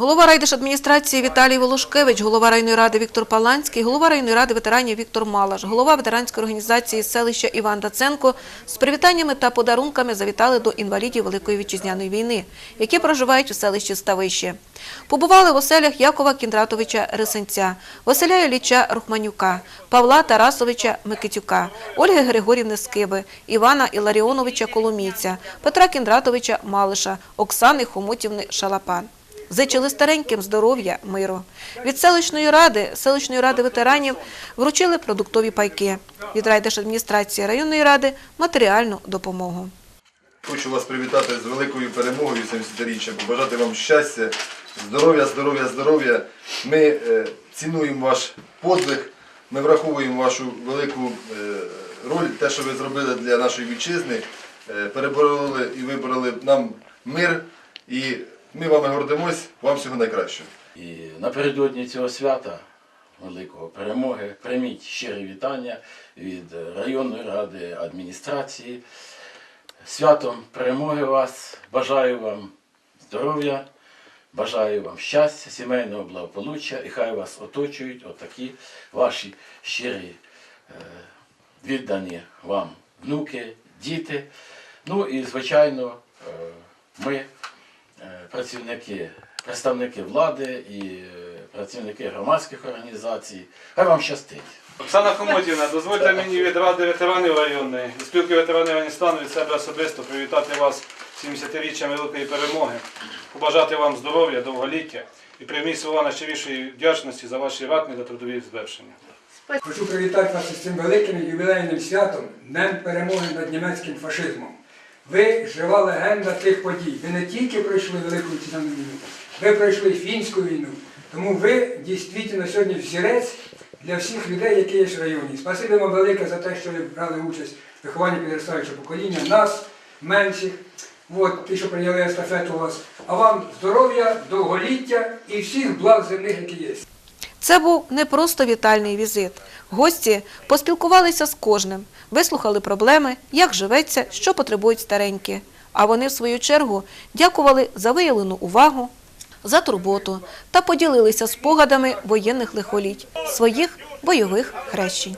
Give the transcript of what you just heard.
Голова райдержадміністрації Віталій Волошкевич, голова районної ради Віктор Паланський, голова районної ради ветеранів Віктор Малаш, голова ветеранської організації селища Іван Даценко з привітаннями та подарунками завітали до інвалідів Великої вітчизняної війни, які проживають у селищі Ставище. Побували в оселях Якова Кіндратовича Рисенця, Василя Ілліча Рухманюка, Павла Тарасовича Микитюка, Ольги Григорівни Скиби, Івана Іларіоновича Коломійця, Петра Кіндратовича Малиша, Оксани Хомутівни Шалапан. Зичили стареньким здоров'я, миру. Від селищної ради, селищної ради ветеранів вручили продуктові пайки. Від райдержадміністрації районної ради матеріальну допомогу. Хочу вас привітати з великою перемогою 70-річчя, побажати вам щастя, здоров'я, здоров'я, здоров'я. Ми е, цінуємо ваш подвиг, ми враховуємо вашу велику е, роль, те, що ви зробили для нашої вітчизни, е, перебороли і вибороли нам мир. І ми вами гордимось, вам всього найкращого. І напередодні цього свята, великого перемоги, прийміть щирі вітання від районної ради адміністрації. Святом перемоги вас, бажаю вам здоров'я, бажаю вам щастя, сімейного благополуччя, і хай вас оточують отакі ваші щирі, е, віддані вам внуки, діти. Ну і, звичайно, е, ми працівники, представники влади і е, працівники громадських організацій. Хай вам щастить. Оксана Хомотівна, дозвольте мені від Ради ветеранів районної і спілки ветеранів Афганістану від себе особисто привітати вас з 70-річчям великої перемоги, побажати вам здоров'я, довголіття і прийміть слова найщирішої вдячності за ваші ратні та трудові звершення. Хочу привітати вас із цим великим ювілейним святом Днем перемоги над німецьким фашизмом. Ви жива легенда тих подій. Ви не тільки пройшли Велику Вітчизняну війну, ви пройшли фінську війну. Тому ви дійсно сьогодні взірець для всіх людей, які є в районі. Спасибі вам велике за те, що ви брали участь в вихованні підростаючого покоління, нас, менших, от, ті, що прийняли естафету у вас. А вам здоров'я, довголіття і всіх благ земних, які є. Це був не просто вітальний візит. Гості поспілкувалися з кожним, вислухали проблеми, як живеться, що потребують старенькі. А вони, в свою чергу, дякували за виявлену увагу, за турботу та поділилися спогадами воєнних лихоліть, своїх бойових хрещень.